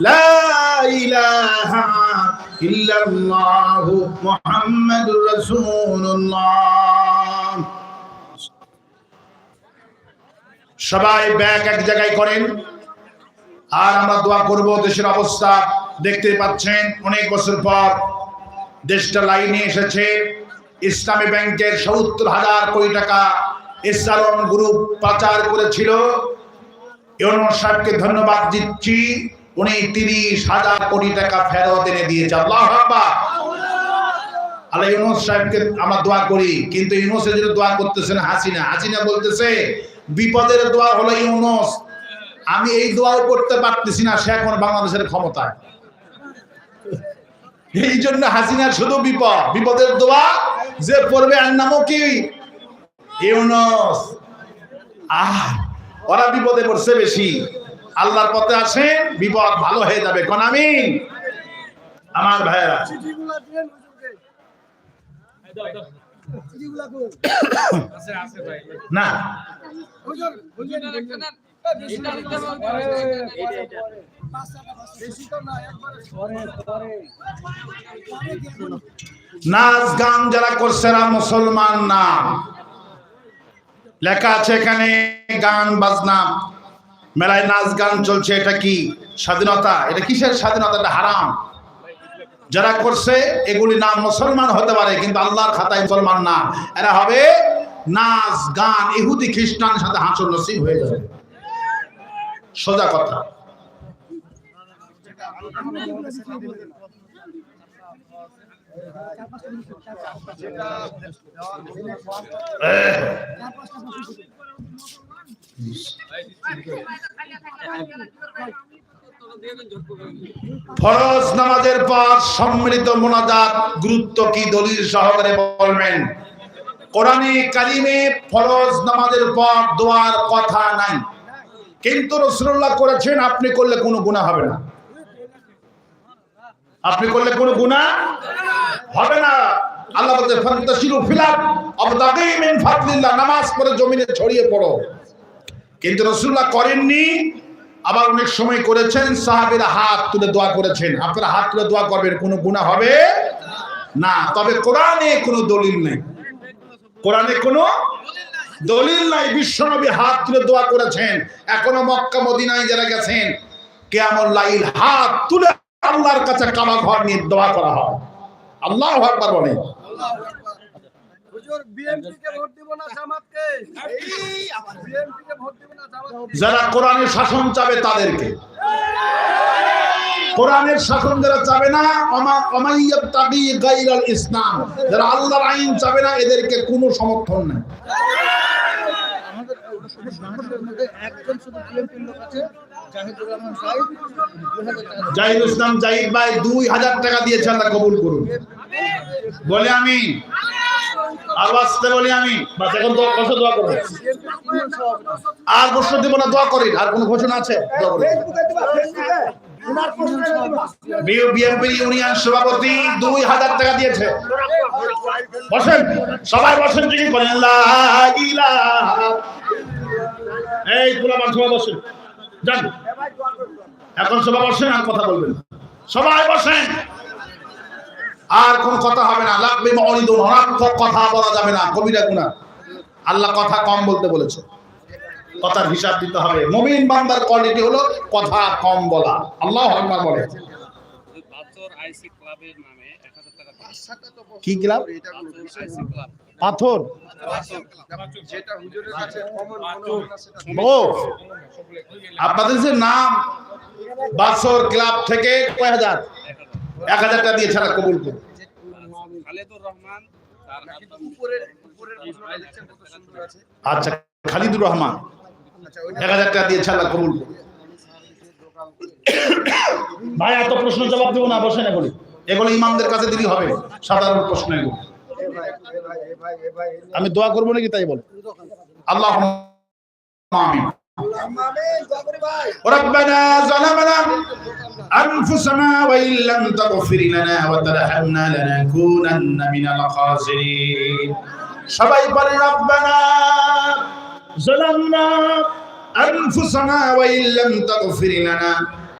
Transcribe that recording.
লা ইলাহা ইল্লাল্লাহু মুহাম্মাদুর রাসূলুল্লাহ। সবাই ব্যাগ এক জায়গায় করেন। আর আমরা দোয়া করব, দেশের অবস্থা দেখতে পাচ্ছেন, অনেক বছর পর দেশটা লাইনে এসেছে। ইসলামী ব্যাংকের সত্তর হাজার কোটি টাকা ইসলাম গ্রুপ পাচার করেছিল। ইউনুস সাহেবকে ধন্যবাদ দিচ্ছি। উনি তিরিশ হাজার কোটি টাকা ফেরত এনে দিয়েছে। আল্লাহ আকবার। আল্লাহ ইউনুস সাহেবকে আমরা দোয়া করি, কিন্তু ইউনুসের জন্য দোয়া করতেছেন হাসিনা। হাসিনা বলতেছে, বিপদের দোয়া হলো ইউনুস। আমি এই দোয়াও করতে পারতেছি না, সে এখন বাংলাদেশের ক্ষমতায়। এই জন্য হাসিনার শুধু বিপদ। বিপদের দোয়া যে পড়বে আর নামও কি? ইউনুস। আহ, ওরা বিপদে পড়ছে বেশি। আল্লাহর পথে আসেন বিপদ ভালো হয়ে যাবে। কোন আমি? আমার ভাইয়েরা? না। নাচ গান যারা করছে না মুসলমান না। লেখা আছে এখানে গান, বাজনা। মেলায় নাচ গান চলছে, এটা কি স্বাধীনতা? এটা কিসের স্বাধীনতা? এটা হারাম। যারা করছে, এগুলি নাম মুসলমান হতে পারে, কিন্তু আল্লাহর খাতায় মুসলমান না। এরা হবে নাচ, গান, ইহুদি খ্রিস্টানের সাথে হাসর নসিব হয়ে যাবে। সোজা কথা। ফরজ নামাজের পর সম্মিলিত মোনাজাত গুরুত্ব কি দলিল সহকারে বলবেন? কোরআনে কালিমে ফরজ নামাজের পর দোয়ার কথা নাই। কিন্তু রসুল্লাহ করেছেন, আপনি করলে কোনো গুনাহ হবে না। আপনি করলে কোনো গুনাহ হবে না। আল্লাহ বলতে ফান্তাসিরু ফিলাত আবতাগি মিন ফাদলিল্লাহ, নামাজ পড়ে জমিনে ছড়িয়ে পড়ো। কিন্তু রসুল্লাহ করেননি। আবার অনেক সময় করেছেন, সাহাবীরা হাত তুলে দোয়া করেছেন। আপনারা হাত তুলে দোয়া করবেন, কোনো গুনাহ হবে না। তবে কোরআনে কোনো দলিল নেই। কোরআনে কোনো দলিল নাই। বিশ্বনবী হাত তুলে দোয়া করেছেন। এখনও মক্কা, মদিনায় যারা গেছেন কেমন লাইল হাত তুলে আল্লাহর কাছে কাবা ঘর নিয়ে দোয়া করা হয়। আল্লাহ আকবার বলে যারা কোরআনের শাসন চাবে তাদেরকে। কোরআনের শাসন যারা চাবে না ইসলাম। যারা আল্লাহর আইন চাবে না এদেরকে কোনো সমর্থন নেই। জাহিদ ইসলাম জাহিদ ভাই দুই হাজার টাকা দিয়েছে আল্লাহ কবুল করুন। বলে আমি আর বাঁচতে বলি আমি। বাস, এখন দোয়া বসে দোয়া করবে। আর বসে দিব না, দোয়া করি। আর কোনো ঘোষণা আছে? সভাপতি দুই হাজার টাকা দিয়েছে। বসেন, সবাই বসেন জিজ্ঞেস করেন এই পুরামান সবাই বসেন। যান। এখন সবাই বসেন, আর কথা বলবেন সবাই বসেন। আর কোন কথা হবে না। লাগবে অনিদুন অনার্থক কথা বলা যাবে না। কবিরা গুণা। আল্লাহ কথা কম বলতে বলেছে। কথার হিসাব দিতে হবে। মুমিন বান্দার কোয়ালিটি হলো কথা কম বলা। আল্লাহ আকবার বলে। কি ক্লাব? পাথর। ও আপনাদের যে নাম বাসর ক্লাব থেকে কয় হাজার? এক হাজার টাকা দিয়ে ছাড়া কবুল করুন। সুন্দর আছে। আচ্ছা খালিদুর রহমান। আচ্ছা এক হাজার টাকা দিয়ে ছাড়া কবুল ভাই এত প্রশ্ন জবাব দেবো না বসে না এগুলি। এগুলো ইমামদের কাছে দিলেই হবে। সাধারণ প্রশ্ন এগুলো। আমি দোয়া করব নাকি তাই বল আল্লাহ আমিন। আমিন দোয়া করি ভাই ربنا ظلمنا أنفسنا وإن لم تغفر لنا وترحمنا لنكونن من الخاسرين সবাই বলে ربنا ظلمنا أنفسنا وإن لم تغفر لنا